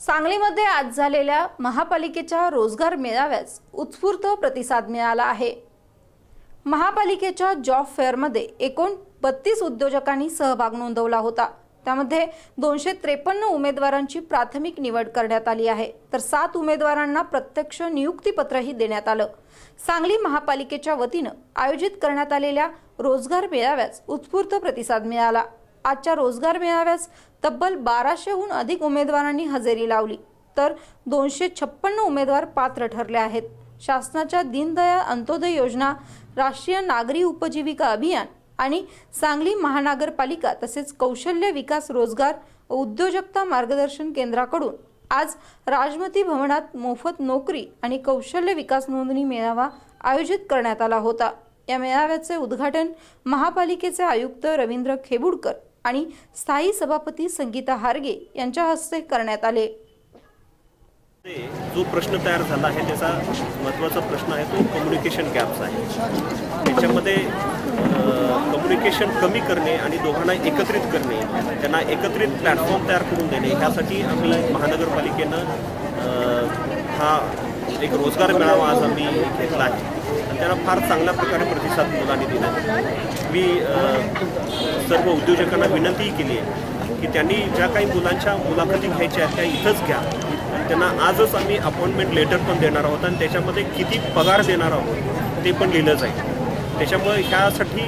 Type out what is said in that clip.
सांगलीमध्ये आज झालेल्या महापालिकेच्या रोजगार मेळाव्यास उत्स्फूर्त प्रतिसाद मिळाला आहे. महापालिकेच्या जॉब फेअरमध्ये एकूण बत्तीस उद्योजकांनी सहभाग नोंदवला होता. त्यामध्ये दोनशे त्रेपन्न उमेदवारांची प्राथमिक निवड करण्यात आली आहे. तर सात उमेदवारांना प्रत्यक्ष नियुक्तीपत्रही देण्यात आलं. सांगली महापालिकेच्या वतीनं आयोजित करण्यात आलेल्या रोजगार मेळाव्यास उत्स्फूर्त प्रतिसाद मिळाला. आजच्या रोजगार मेळाव्यास तब्बल बाराशेहून अधिक उमेदवारांनी हजेरी लावली. तर दोनशे छप्पन्न उमेदवार पात्र ठरले आहेत. शासनाच्या दीनदयाळ अंत्योदय योजना राष्ट्रीय नागरी उपजीविका अभियान आणि सांगली महानगरपालिका तसेच कौशल्य विकास रोजगार व उद्योजकता मार्गदर्शन केंद्राकडून आज राजमती भवनात मोफत नोकरी आणि कौशल्य विकास नोंदणी मेळावा आयोजित करण्यात आला होता. या मेळाव्याचे उद्घाटन महापालिकेचे आयुक्त रवींद्र खेबुडकर आणि स्थायी सभापती संगीता हारगे यांच्या हस्ते करण्यात आले. जो प्रश्न तयार झाला आहे त्याचा महत्त्वाचा प्रश्न आहे तो कम्युनिकेशन गॅप्स आहे. त्याच्यामध्ये कम्युनिकेशन कमी करणे आणि दोघांना एकत्रित करणे त्यांना एकत्रित प्लॅटफॉर्म तयार करून देणे ह्यासाठी आम्ही महानगरपालिकेनं हा एक रोजगार मेळावा आज आम्ही घेतला आहे. आणि त्यांना फार चांगल्या प्रकारे प्रतिसाद मुलांनी दिला आहे. मी सर्व उद्योजकांना विनंती केली आहे की त्यांनी ज्या काही मुलांच्या मुलाखती घ्यायच्या आहेत त्या इथंच घ्या. त्यांना आजच आम्ही अपॉइंटमेंट लेटर पण देणार आहोत आणि त्याच्यामध्ये किती पगार देणार आहोत ते पण लिहिलं जाईल. त्याच्यामुळे ह्यासाठी